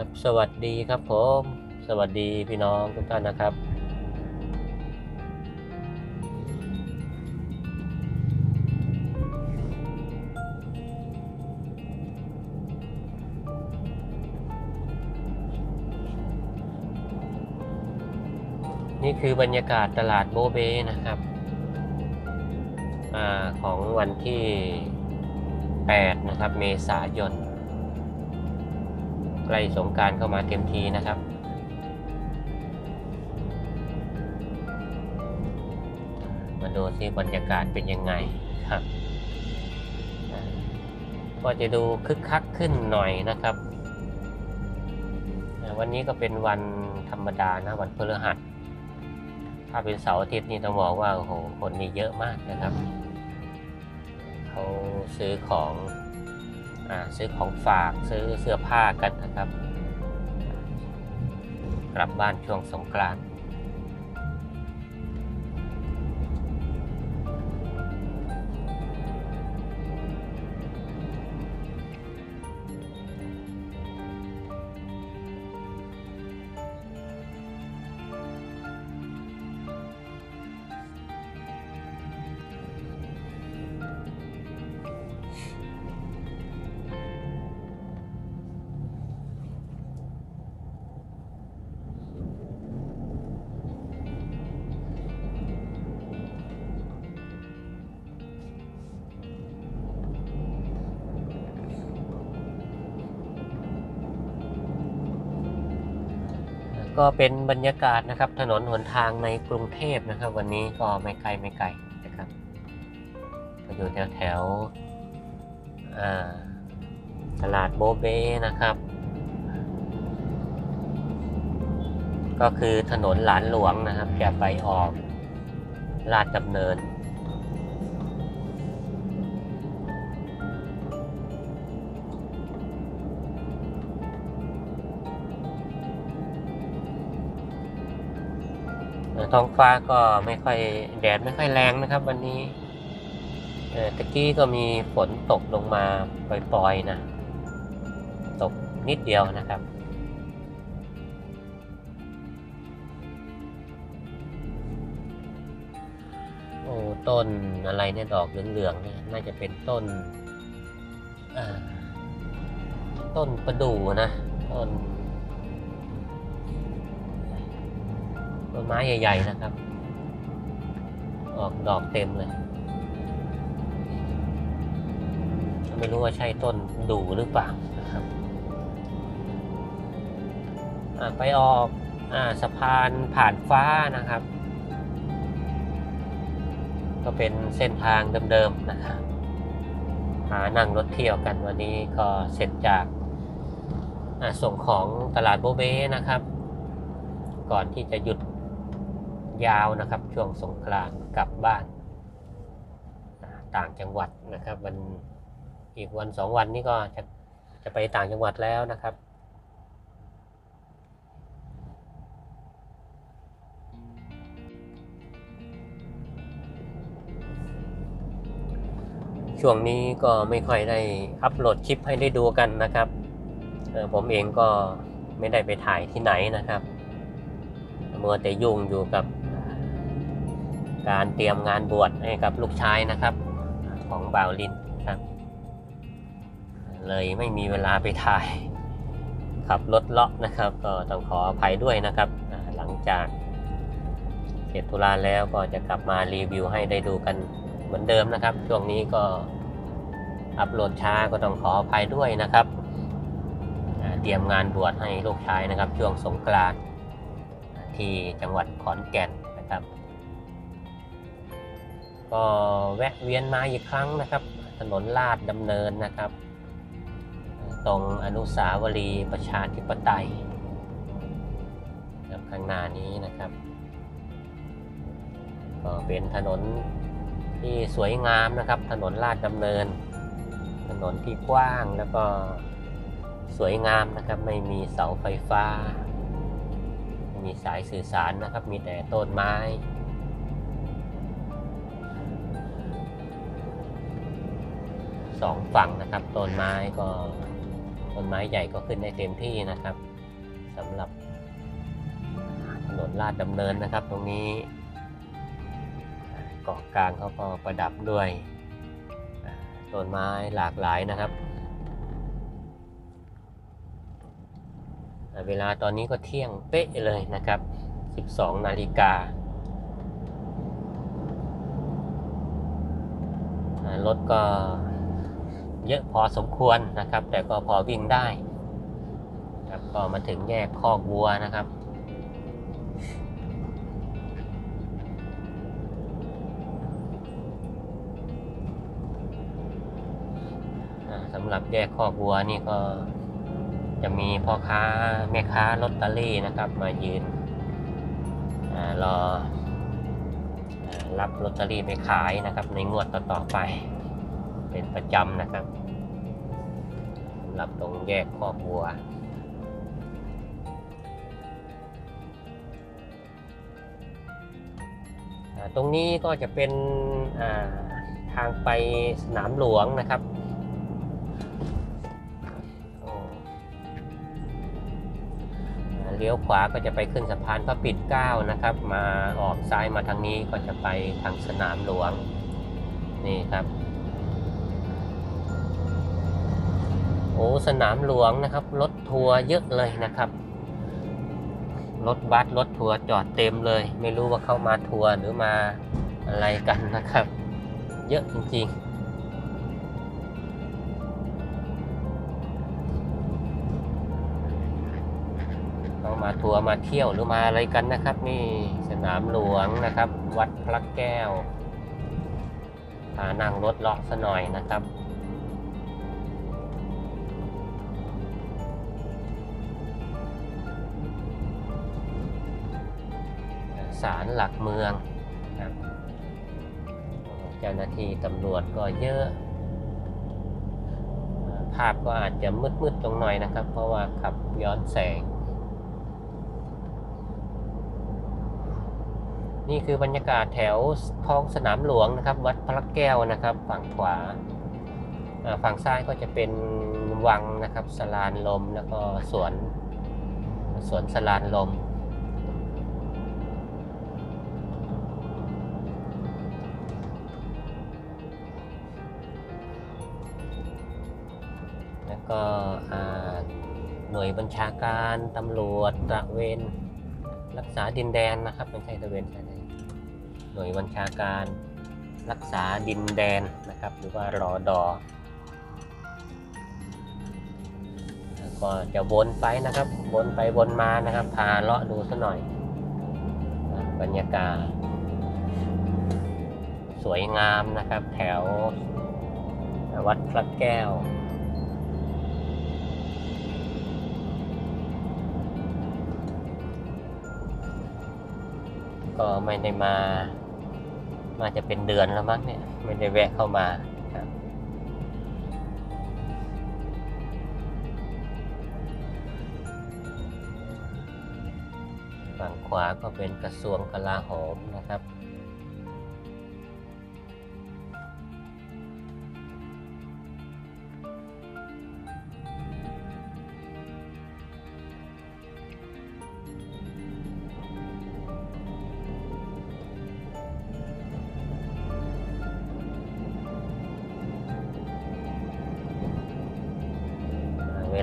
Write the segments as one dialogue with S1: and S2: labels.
S1: ครับสวัสดีครับผม สวัสดีพี่น้องทุกท่านนะครับ นี่คือบรรยากาศตลาดโบเบนะครับอของวันที่ 8 นะครับ เมษายน ใกล้สงการเข้ามาเต็มทีนะครับมาดูซิบรรยากาศเป็นยังไงครับก็จะดูคึกคักขึ้นหน่อยนะครับ วันนี้ก็เป็นวันธรรมดานะวันพฤหัส ถ้าเป็นเสาร์อาทิตย์นี่ต้องบอกว่าโอ้โหคนนี่เยอะมากนะครับ เขาซื้อของ ซื้อของฝากซื้อเสื้อผ้ากันนะครับ กลับบ้านช่วงสงกรานต์ ก็เป็นบรรยากาศนะครับ ถนนหนทางในกรุงเทพนะครับ วันนี้ก็ไม่ไกลไม่ไกลนะครับก็อยู่แถวแถวตลาดโบเบนะครับ ก็คือถนนหลานหลวงนะครับจะไปออกลาดดำเนิน ท้องฟ้าก็ไม่ค่อยแดดไม่ค่อยแรงนะครับ วันนี้เออตะกี้ก็มีฝนตกลงมาปล่อยๆนะ ตกนิดเดียวนะครับ โอ้ต้นอะไรเนี่ยดอกเหลืองๆเนี่ยน่าจะเป็นต้นต้นประดู่นะ ต้น ต้นไม้ใหญ่ ๆ นะครับ ออกดอกเต็มเลย ไม่รู้ว่าใช่ต้นดูหรือเปล่านะครับไปออกอสะพานผ่านฟ้านะครับ ก็เป็นเส้นทางเดิมๆนะครับหานั่งรถเที่ยวกันวันนี้ก็เสร็จจากส่งของตลาดโบเบ้นะครับ ก่อนที่จะหยุด ยาวนะครับช่วงสงกรานต์กลับบ้าน ต่างจังหวัดนะครับวันอีกวันสองวันนี้ก็จะจะไปต่างจังหวัดแล้วนะครับ ช่วงนี้ก็ไม่ค่อยได้อัปโหลดคลิปให้ได้ดูกันนะครับผมเองก็ไม่ได้ไปถ่ายที่ไหนนะครับมัวแต่ยุ่งอยู่กับ การเตรียมงานบวชให้กับลูกชายนะครับ ของบ่าวลินครับ เลยไม่มีเวลาไปถ่ายขับรถเลาะนะครับ ก็ต้องขออภัยด้วยนะครับ หลังจากเสร็จธุระแล้วก็จะกลับมารีวิวให้ได้ดูกันเหมือนเดิมนะครับ ช่วงนี้ก็อัปโหลดช้าก็ต้องขออภัยด้วยนะครับเตรียมงานบวชให้ลูกชายนะครับ ช่วงสงกรานต์ที่จังหวัดขอนแก่น ก็แวะเวียนมาอีกครั้งนะครับ ถนนลาดดำเนินนะครับ ตรงอนุสาวรีย์ประชาธิปไตยครับข้างหน้านี้นะครับ ก็เป็นถนนที่สวยงามนะครับ ถนนลาดดำเนิน ถนนที่กว้างแล้วก็สวยงามนะครับ ไม่มีเสาไฟฟ้า มีสายสื่อสารนะครับ มีแต่ต้นไม้ สองฝั่งนะครับต้นไม้ก็ต้นไม้ใหญ่ก็ขึ้นได้เต็มที่นะครับสำหรับถนนลาดดำเนินนะครับ ตรงนี้เกาะกลางเขาก็ประดับด้วยต้นไม้หลากหลายนะครับ เวลาตอนนี้ก็เที่ยงเป๊ะเลยนะครับ 12 นาฬิการถก็ เยอะพอสมควรนะครับ แต่ก็พอวิ่งได้ครับก็มาถึงแยกคอกวัวนะครับสำหรับแยกคอกวัวนี่ก็จะมีพ่อค้าแม่ค้าลอตเตอรี่นะครับ มายืนอรอรับลอตเตอรี่ไปขายนะครับ ในงวดต่อๆไป เป็นประจำนะครับสำหรับตรงแยกคอกวัวตรงนี้ก็จะเป็นทางไปสนามหลวงนะครับเลี้ยวขวาก็จะไปขึ้นสะพานพระปิ่นเกล้านะครับ มาออกซ้ายมาทางนี้ก็จะไปทางสนามหลวงนี่ครับ โอ้สนามหลวงนะครับ รถทัวร์เยอะเลยนะครับ รถบัสรถทัวร์จอดเต็มเลย ไม่รู้ว่าเข้ามาทัวร์หรือมาอะไรกันนะครับ เยอะจริงๆเขามาทัวร์มาเที่ยวหรือมาอะไรกันนะครับ นี่สนามหลวงนะครับ วัดพระแก้วพานั่งรถเลาะซะหน่อยนะครับาลหลักเมืองครับเจ้าหน้าที่ตำรวจก็เยอะ ภาพก็อาจจะมืดๆตรงหน่อยนะครับ เพราะว่าขับย้อนแสง นี่คือบรรยากาศแถวท้องสนามหลวงนะครับ วัดพระแก้วนะครับ ฝั่งขวา ฝั่งซ้ายก็จะเป็นวังนะครับสลานลมแล้วก็สวนสวนสลานลม ก็หน่วยบัญชาการตำรวจตระเวนรักษาดินแดนนะครับไม่ใช่ตระเวนชายแดนหน่วยบัญชาการรักษาดินแดนนะครับ หรือว่ารอดอก็จะวนไปนะครับวนไปวนมานะครับพาเลาะดูสัหน่อย บรรยากาศ สวยงามนะครับ แถววัดพระแก้ว ก็ไม่ได้มา มาจะเป็นเดือนแล้วมั้งเนี่ย ไม่ได้แวะเข้ามาครับฝั่งขวาก็เป็นกระทรวงกลาโหมนะครับ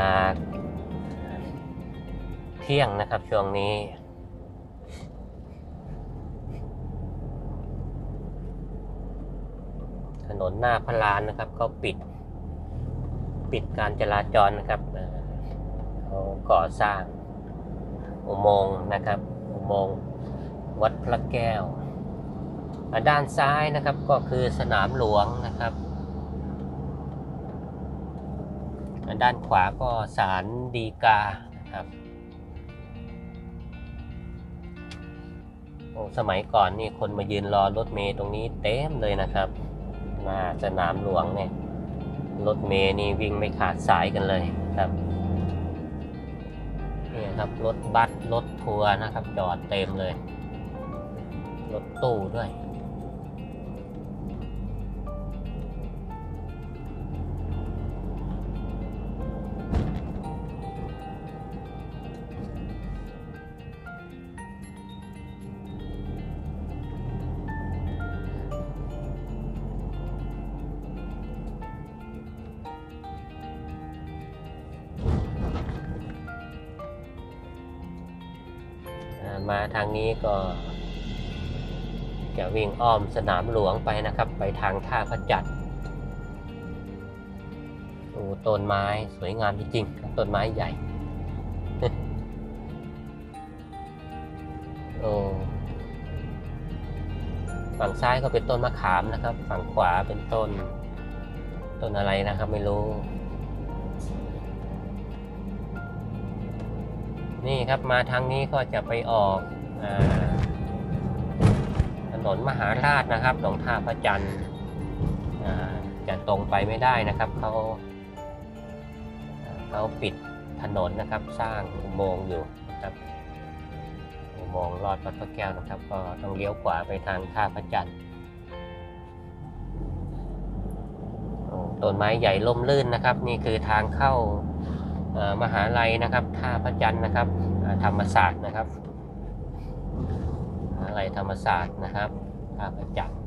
S1: ลา เที่ยงนะครับช่วงนี้ ถนนหน้าพระลานนะครับ ก็ปิด ปิดการจราจรนะครับเขาก่อสร้างอุโมงค์นะครับ อุโมงค์วัดพระแก้ว ด้านซ้ายนะครับก็คือสนามหลวงนะครับ ด้านขวาก็ศาลดีกานะครับโอ้สมัยก่อนนี่คนมายืนรอรถเมย์ตรงนี้เต็มเลยนะครับหน้าสนามหลวงเนี่ยรถเมย์นี่วิ่งไม่ขาดสายกันเลยครับนี่ครับรถบัสรถทัวร์นะครับจอดเต็มเลย รถตู้ด้วย มาทางนี้ก็ จะวิ่งอ้อมสนามหลวงไปนะครับ ไปทางท่าพระจันทร์โอ้ต้นไม้สวยงามจริงๆต้นไม้ใหญ่โอ้ฝั่งซ้ายก็เป็นต้นมะขามนะครับ ฝั่งขวาเป็นต้น ต้นอะไรนะครับ ไม่รู้ นี่ครับมาทางนี้ก็จะไปออกอถนนมหาราชนะครับตรงท่าพระจันทร์จะตรงไปไม่ได้นะครับเขาเขาปิดถนนนะครับ สร้างอุโมงค์อยู่ครับอุโมงค์ลอดวัดพระแก้วนะครับ ก็ต้องเลี้ยวขวาไปทางท่าพระจันทร์ต้นไม้ใหญ่ล่มลื่นนะครับ นี่คือทางเข้า มหาลัยนะครับท่าพระจันทร์นะครับธรรมศาสตร์นะครับมหาลัยธรรมศาสตร์นะครับท่าพระจันทร์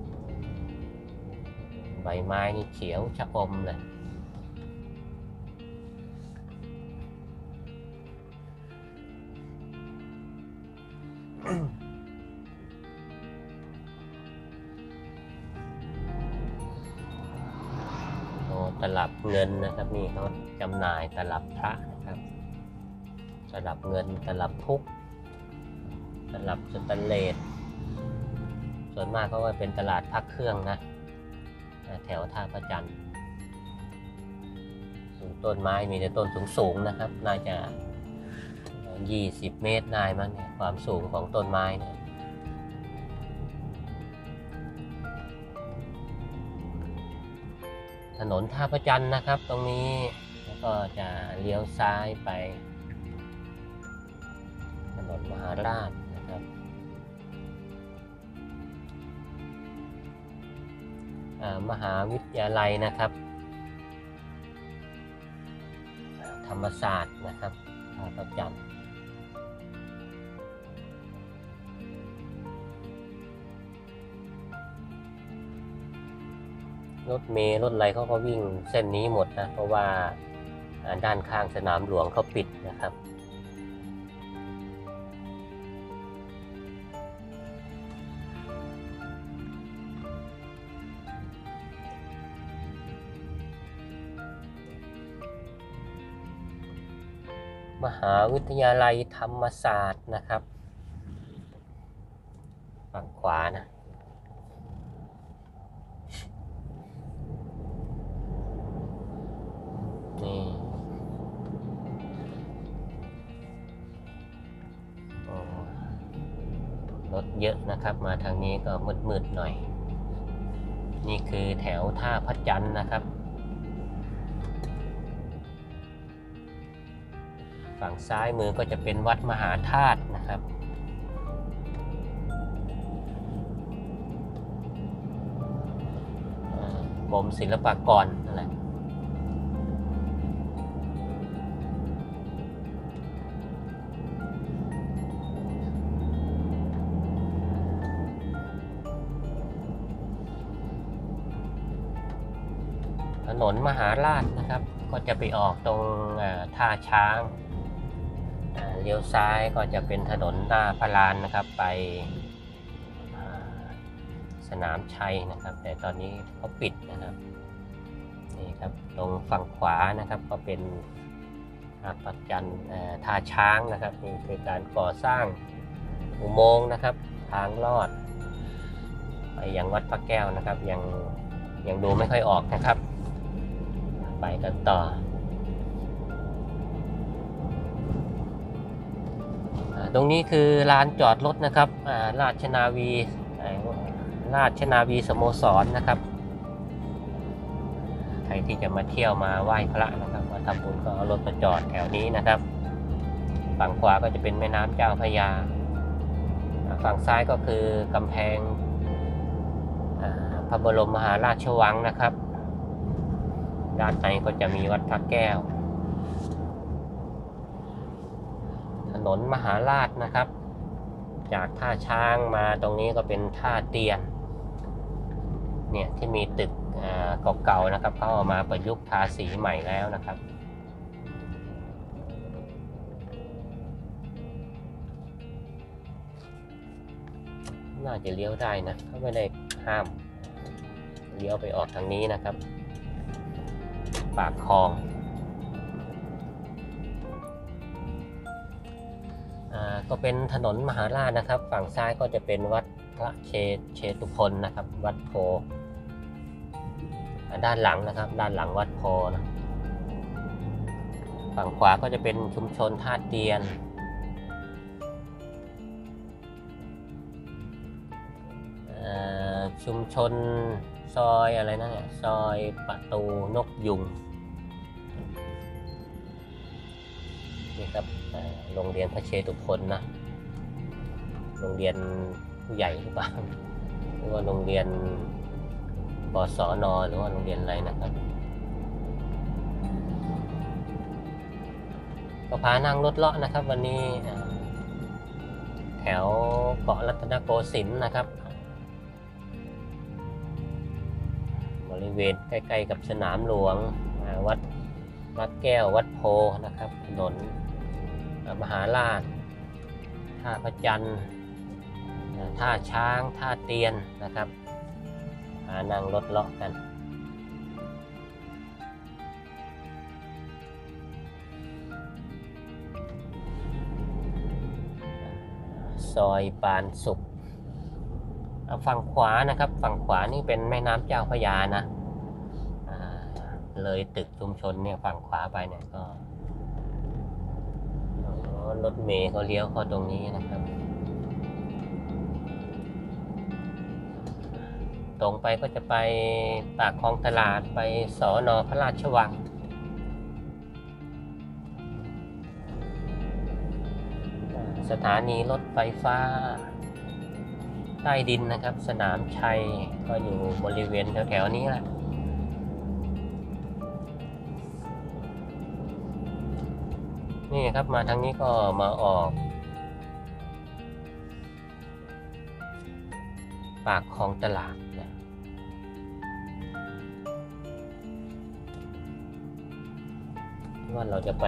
S1: ใบไม้นี่เขียวชะอมเลย ตลับเงินนะครับนี่เขาจำหน่ายตลับพระนะครับ ตลับเงินตลับพุกตลับสแตนเลสส่วนมากก็ว่าเป็นตลาดพักเครื่องนะแถวท่าประจันทร์สูงต้นไม้มีแต่ต้นสูงๆนะครับ น่าจะ 20 เมตรได้มั้งเนี่ยความสูงของต้นไม้เนี่ย ถนนท่าประจันทร์นะครับ ตรงนี้แล้วก็จะเลี้ยวซ้ายไป ถนนมหาราชนะครับมหาวิทยาลัยนะครับ ธรรมศาสตร์นะครับท่าประจันทร์ รถเมล์รถอะไรเขาก็วิ่งเส้นนี้หมดนะ เพราะว่าอ่าด้านข้างสนามหลวงเขาปิดนะครับ มหาวิทยาลัยธรรมศาสตร์นะครับ ฝั่งขวานะ เยอะนะครับ มาทางนี้ก็มืดๆหน่อย นี่คือแถวท่าพระจันทร์นะครับ ฝั่งซ้ายมือก็จะเป็นวัดมหาธาตุนะครับกรมศิลปากรนั่นแหละ นนมหาราชนะครับ ก็จะไปออกตรงท่าช้างเลี้ยวซ้ายก็จะเป็นถนนหน้าพระลานนะครับ ไปสนามชัยนะครับ แต่ตอนนี้เขาปิดนะครับนี่ครับตรงฝั่งขวานะครับก็เป็นท่าปัจจันธ์ท่าช้างนะครับนี่คือการก่อสร้างอุโมงค์นะครับ ทางลอดไปยังวัดพระแก้วนะครับยังยังดูไม่ค่อยออกนะครับ ไปกันต่อ ตรงนี้คือลานจอดรถนะครับอ่าราชนาวีอ่าราชนาวีสโมสรนะครับ ใครที่จะมาเที่ยวมาไหว้พระนะครับมาทำบุญก็เอารถมาจอดแถวนี้นะครับ ฝั่งขวาก็จะเป็นแม่น้ำเจ้าพระยา ฝั่งซ้ายก็คือกำแพงพระบรมมหาราชวังนะครับ ด้านในก็จะมีวัดพระแก้ว ถนนมหาราชนะครับ จากท่าช้างมาตรงนี้ก็เป็นท่าเตียน เนี่ยที่มีตึกเก่าๆนะครับเขาเอามาประยุกต์ทาสีใหม่แล้วนะครับน่าจะเลี้ยวได้นะเขาไม่ได้ห้าม เลี้ยวไปออกทางนี้นะครับ ปากคลองอก็เป็นถนนมหาราชนะครับ ฝั่งซ้ายก็จะเป็นวัดพระเชเชตุพนนะครับ วัดโพด้านหลังนะครับ ด้านหลังวัดโพนะฝั่งขวาก็จะเป็นชุมชนท่าเตียน ชุมชนซอยอะไรนะซอยประตูนกยุง ครับโรงเรียนพระเชตุพนนะโรงเรียนผู้ใหญ่หรือเปล่าหรือว่าโรงเรียนปสอนอหรือว่าโรงเรียนอะไรนะครับก็พานั่งรถเลาะนะครับ วันนี้แถวเกาะรัตนโกสินทร์นะครับ บริเวณใกล้ ๆ กับสนามหลวงวัดวัดแก้ววัดโพนะครับถนน มหาราชท่าพระจันทร์ท่าช้างท่าเตียนนะครับ หานั่งรถเลาะกัน ซอยปานสุขฝั่งขวานะครับฝั่งขวานี่เป็นแม่น้ำเจ้าพระยานะเลยตึกชุมชนเนี่ยฝั่งขวาไปเนี่ยก็ รถเมย์เขาเลี้ยวเข้าตรงนี้นะครับ ตรงไปก็จะไปปากคลองตลาดไปสอนอพระราชวังสถานีรถไฟฟ้า ใต้ดินนะครับ สนามชัยก็อยู่บริเวณแถวๆนี้แหละ นี่ครับมาทางนี้ก็มาออก ปากคลองตลาดนะว่าเราจะไป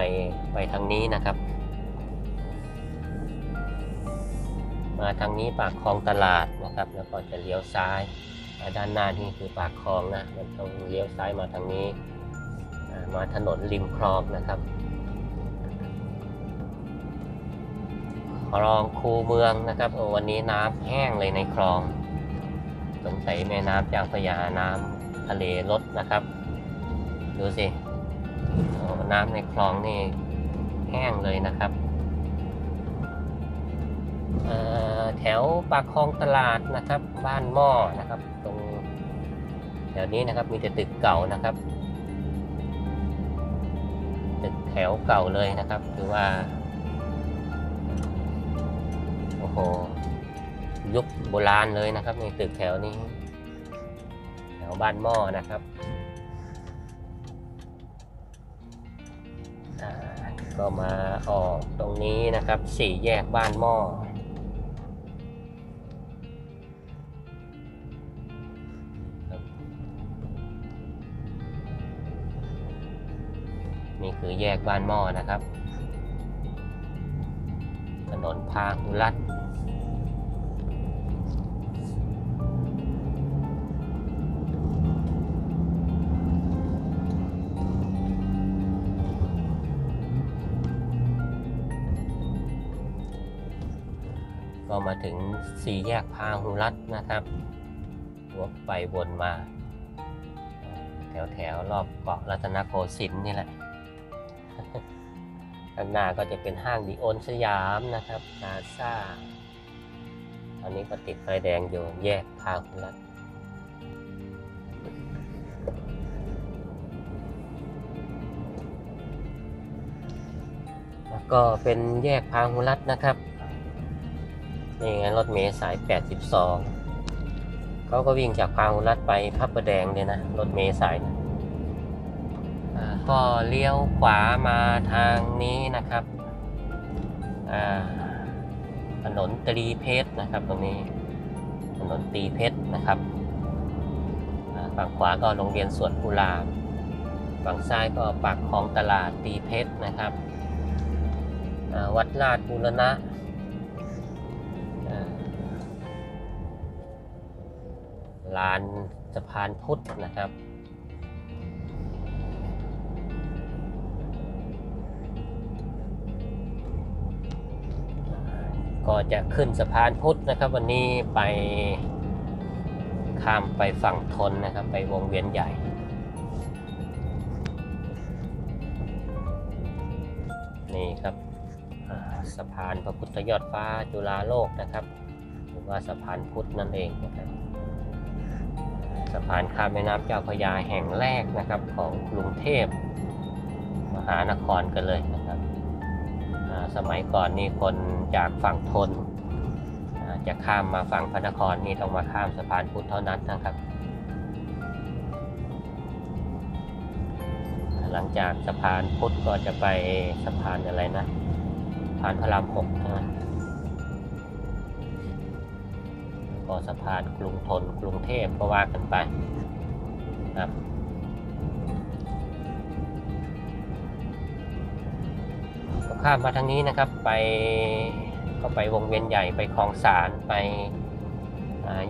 S1: ไปทางนี้นะครับ มาทางนี้ปากคลองตลาดนะครับ แล้วก็จะเลี้ยวซ้ายอ่าด้านหน้านี่คือปากคลองนะมันต้องเลี้ยวซ้ายมาทางนี้ มาถนนริมคลองนะครับ คลองคูเมืองนะครับวันนี้น้ำแห้งเลยในคลองสงสัยแม่น้ำเจ้าพระยาน้ำทะเลลดนะครับ ดูสิน้ำในคลองนี่แห้งเลยนะครับแถวปากคลองตลาดนะครับ บ้านหม้อนะครับ ตรงแถวนี้นะครับมีแต่ตึกเก่านะครับ ตึกแถวเก่าเลยนะครับ คือว่า โอ้โหยุคโบราณเลยนะครับ ในตึกแถวนี้ แถวบ้านหม้อนะครับก็มาออกตรงนี้นะครับสี่แยกบ้านหม้อนี่คือแยกบ้านหม้อนะครับ ถนนพาหุรัตน์ มาถึงสี่แยกพาหุรัตน์นะครับวกไปวนมา แถวแถวๆรอบเกาะรัตนโกสินทร์นี่แหละข้างหน้าก็จะเป็นห้างดีโอนสยามนะครับนาซาตอนนี้ก็ติดไฟแดงอยู่แยกพาหุรัตน์แล้วก็เป็นแยกพาหุรัตนะครับ นี่ไงรถเมล์สาย 82เขาก็วิ่งจากพาหุรัตไปพระประแดงเลยนะ รถเมล์สายก็เลี้ยวขวามาทางนี้นะครับถนนตรีเพชรนะครับ ตรงนี้ถนนตรีเพชรนะครับฝั่งขวาก็โรงเรียนสวนกุหลาบฝั่งซ้ายก็ปากของตลาดตีเพชรนะครับ วัดลาดบูรณะ ลานสะพานพุทธนะครับ ก็จะขึ้นสะพานพุทธนะครับ วันนี้ไปข้ามไปฝั่งทนนะครับ ไปวงเวียนใหญ่นี่ครับสะพานพระพุทธยอดฟ้าจุฬาโลกนะครับ หรือว่าสะพานพุทธนั่นเองนะครับ สะพานข้ามแม่น้ำเจ้าพระยาแห่งแรกนะครับของกรุงเทพมหานครกันเลยนะครับ สมัยก่อนนี่คนจากฝั่งทน จะข้ามมาฝั่งพระนครนี่ต้องมาข้ามสะพานพุทธเท่านั้นนะครับ หลังจากสะพานพุทธก็จะไปสะพานอะไรนะสะพานพระรามหกนะ ก็สะพานกรุงทนกรุงเทพก็ว่ากันไปครับก็ข้ามมาทางนี้นะครับไปก็ไปวงเวียนใหญ่ไปคลองสารไป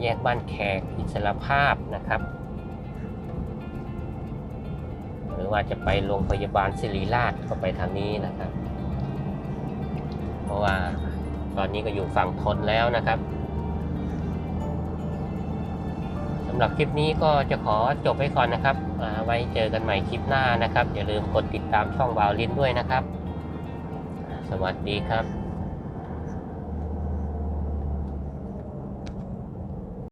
S1: แยกบ้านแขกอิสรภาพนะครับ หรือว่าจะไปโรงพยาบาลศิริราชก็ไปทางนี้นะครับ เพราะว่าตอนนี้ก็อยู่ฝั่งทนแล้วนะครับ หรับคลิปนี้ก็จะขอจบไว้ก่อนนะครับไว้เจอกันใหม่คลิปหน้านะครับ อย่าลืมกดติดตามช่องวาวลินด้วยนะครับ สวัสดีครับ